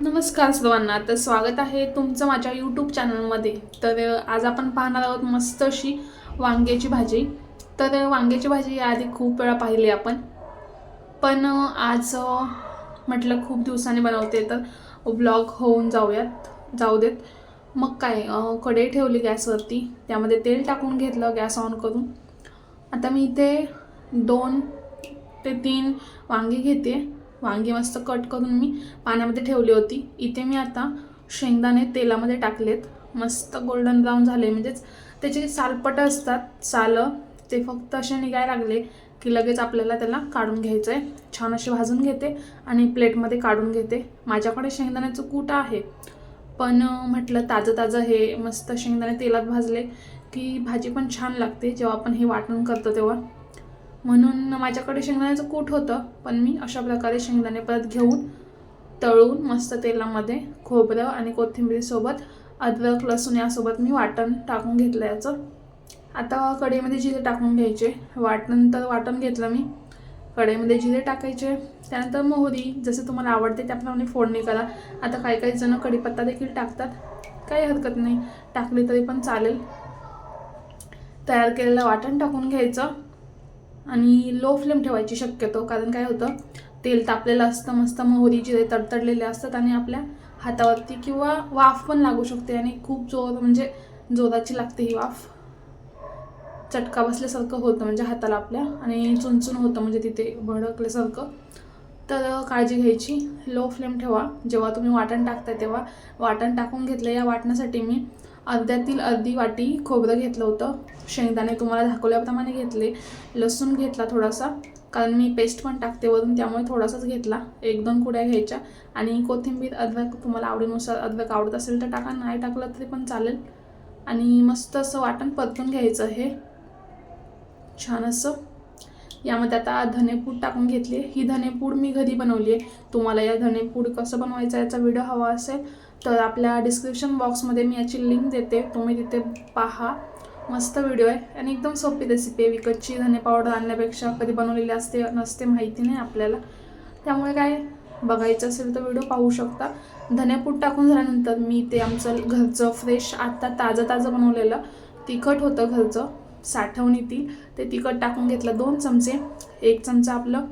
नमस्कार सर्वांना तर स्वागत आहे तुमचं माझ्या यूट्यूब चॅनलमध्ये तर आज आपण पाहणार आहोत मस्त अशी वांग्याची भाजी. तर वांग्याची भाजी याआधी खूप वेळा पाहिली आपण. पण आज म्हटलं खूप दिवसांनी बनवते तर ब्लॉग होऊन जाऊयात जाऊ देत. मग काय कढई ठेवली गॅसवरती. त्यामध्ये तेल टाकून घेतलं गॅस ऑन करून. आता मी इथे दोन ते तीन वांगी घेते. वांगी मस्त कट करून मी पाण्यामध्ये ठेवली होती. इथे मी आता शेंगदाणे तेलामध्ये टाकलेत. मस्त गोल्डन ब्राऊन झाले. म्हणजेच त्याचे जे सालपट असतात सालं ते फक्त असे निघायला लागले की लगेच आपल्याला त्याला काढून घ्यायचं आहे छान असे भाजून घेते आणि प्लेटमध्ये काढून घेते. माझ्याकडे शेंगदाण्याचं कूट आहे. पण म्हटलं ताजं ताजं हे मस्त शेंगदाणे तेलात भाजले की भाजी पण छान लागते. जेव्हा आपण हे वाटण करतो तेव्हा. म्हणून माझ्याकडे शेंगदाण्याचं कूट होतं पण मी अशा प्रकारे शेंगदाणे परत घेऊन तळून मस्त तेलामध्ये खोबरं आणि कोथिंबीरीसोबत अद्रक लसूण यासोबत मी वाटण टाकून घेतलं याचं. आता कढईमध्ये जिरे टाकून घ्यायचे. वाटण तर वाटण घेतलं मी. कढईमध्ये जिरे टाकायचे. त्यानंतर मोहरी जसं तुम्हाला आवडते त्याप्रमाणे फोडणी करा. आता काही काही जण कढीपत्ता देखील टाकतात. काही हरकत नाही. टाकली तरी पण चालेल. तयार केलेलं वाटण टाकून घ्यायचं. आणि लो फ्लेम ठेवायची शक्यतो कारण काय होतं तेल तापलेलं असतं मस्त मोहरी जिरे तडतडलेले असतात आणि आपल्या हातावरती किंवा वाफ पण लागू शकते आणि खूप जोर म्हणजे जोराची लागते ही वाफ. चटका बसल्यासारखं होतं म्हणजे हाताला आपल्या आणि चुनचुन होतं म्हणजे तिथे भडकल्यासारखं. तर काळजी घ्यायची लो फ्लेम ठेवा. जेव्हा तुम्ही वाटण टाकताय तेव्हा वाटण टाकून घेतलं या वाटण्यासाठी मी अर्ध्यातील अर्धी वाटी खोबरं घेतलं होतं. शेंगदाणे तुम्हाला दाखवल्याप्रमाणे घेतले. लसूण घेतला थोडासा कारण मी पेस्ट पण टाकते वरून त्यामुळे थोडासाच घेतला. एक दोन कुड्या घ्यायच्या. आणि कोथिंबीर अद्रक तुम्हाला आवडीनुसार अद्रक आवडत असेल तर टाका. नाही टाकलं तरी पण चालेल. आणि मस्त असं वाटण परतून घ्यायचं हे छान असं. यामध्ये आता धनेपूड टाकून घेतली ही धनेपूड मी घरी बनवली आहे. तुम्हाला या धनेपूड कसं बनवायचं याचा व्हिडिओ हवा असेल तर आपल्या डिस्क्रिप्शन बॉक्समध्ये मी याची लिंक देते. तुम्ही तिथे पहा. मस्त व्हिडिओ आहे आणि एकदम सोपी रेसिपी आहे. विकतची धने पावडर आणण्यापेक्षा कधी बनवलेली असते नसते माहिती नाही आपल्याला. त्यामुळे काय बघायचं असेल तर व्हिडिओ पाहू शकता. धनेपूड टाकून झाल्यानंतर मी ते आमचं घरचं फ्रेश आत्ता ताजं ताजं बनवलेलं तिखट होतं घरचं. साठवणीतील ते तिखट टाकून घेतलं दोन चमचे. एक चमचा आपलं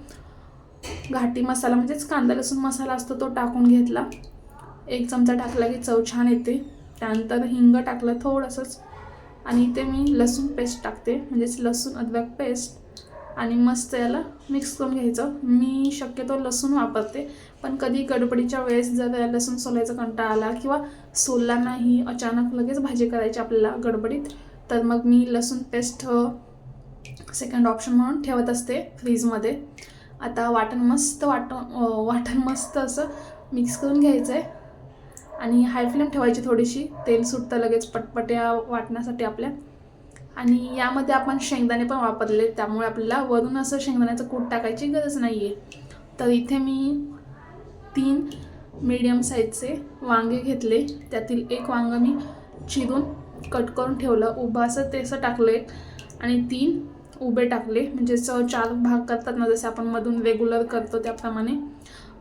घाटी मसाला म्हणजेच कांदा लसूण मसाला असतो तो टाकून घेतला. एक चमचा टाकला की चव छान येते. त्यानंतर हिंग टाकलं थोडंसंच. आणि इथे मी लसूण पेस्ट टाकते म्हणजेच लसूण अद्रक पेस्ट. आणि मस्त याला मिक्स करून घ्यायचं. मी शक्यतो लसूण वापरते पण कधी गडबडीच्या वेळेस जर लसूण सोलायचा कंटाळा आला किंवा सोलला नाही अचानक लगेच भाजी करायची आपल्याला गडबडीत तर मग मी लसूण पेस्ट सेकंड ऑप्शन म्हणून ठेवत असते फ्रीजमध्ये आता वाटण मस्त वाट वाटण मस्त असं मिक्स करून घ्यायचं आहे आणि हाय फ्लेम ठेवायची थोडीशी तेल सुटतं लगेच पटपट्या वाटण्यासाठी आपल्या. आणि यामध्ये आपण शेंगदाणे पण वापरले त्यामुळे आपल्याला वरून असं शेंगदाण्याचं कूट टाकायची गरज नाही आहे तर इथे मी तीन मीडियम साईजचे वांगे घेतले त्यातील एक वांगं मी चिरून कट करून ठेवलं. उभं असं ते असं टाकले आणि तीन उभे टाकले. म्हणजे स चार भाग करतात ना जसे आपण मधून रेग्युलर करतो त्याप्रमाणे.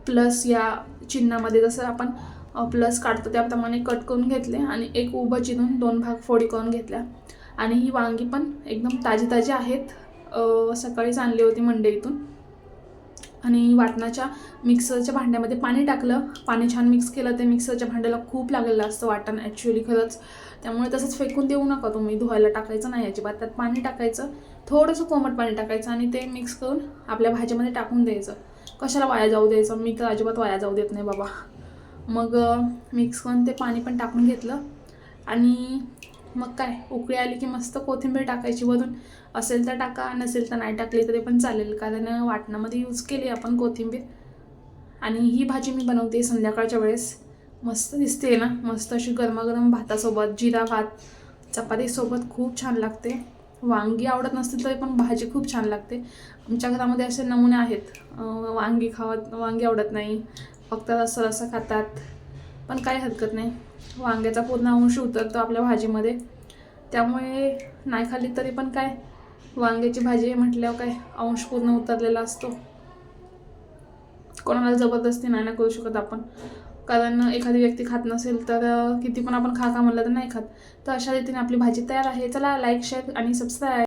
प्लस या चिन्हामध्ये जसं आपण प्लस काढतो त्याप्रमाणे कट करून घेतले आणि एक उभं चिरून दोन भाग फोडी करून घेतल्या. आणि ही वांगी पण एकदम ताजी ताजी आहेत सकाळीच आणली होती मंडईतून. आणि वाटणाच्या मिक्सरच्या भांड्यामध्ये पाणी टाकलं. पाणी छान मिक्स केलं. ते मिक्सरच्या भांड्याला खूप लागलेलं असतं वाटण ॲक्च्युली खरंच. त्यामुळे तसंच फेकून देऊ नका तुम्ही. धुवायला टाकायचं नाही अजिबात. त्यात पाणी टाकायचं. थोडंसं कोमट पाणी टाकायचं आणि ते मिक्स करून आपल्या भाजीमध्ये टाकून द्यायचं. कशाला वाया जाऊ द्यायचं? मी तर अजिबात वाया जाऊ देत नाही बाबा. मग मिक्स करून ते पाणी पण टाकून घेतलं. आणि मग काय? उकळी आली की मस्त कोथिंबीर टाकायची वरून. असेल तर टाका नसेल तर नाही टाकली तरी पण चालेल कारण वाटणामध्ये यूज केली आपण कोथिंबीर. आणि ही भाजी मी बनवते संध्याकाळच्या वेळेस. मस्त दिसते ना? मस्त अशी गरमागरम भातासोबत जिरा भात चपातीसोबत खूप छान लागते. वांगी आवडत नसतील तरी पण भाजी खूप छान लागते. आमच्या घरामध्ये असे नमुने आहेत. वांगी खावत वांगी आवडत नाही. फक्त रस्सा रस्सा खातात. पण काही हरकत नाही. वांग्याचा पूर्ण अंश उतरतो आपल्या भाजीमध्ये. त्यामुळे नाही खाली तरी पण काय वांग्याची भाजी म्हटल्यावर काय अंश पूर्ण उतरलेला असतो. कोणाला जबरदस्ती नाही ना करू शकत आपण. कारण एखादी व्यक्ती खात नसेल तर किती पण आपण खा खा म्हणलं तर नाही खात. तर अशा रीतीने आपली भाजी तयार आहे. चला लाईक शेअर आणि सबस्क्राईब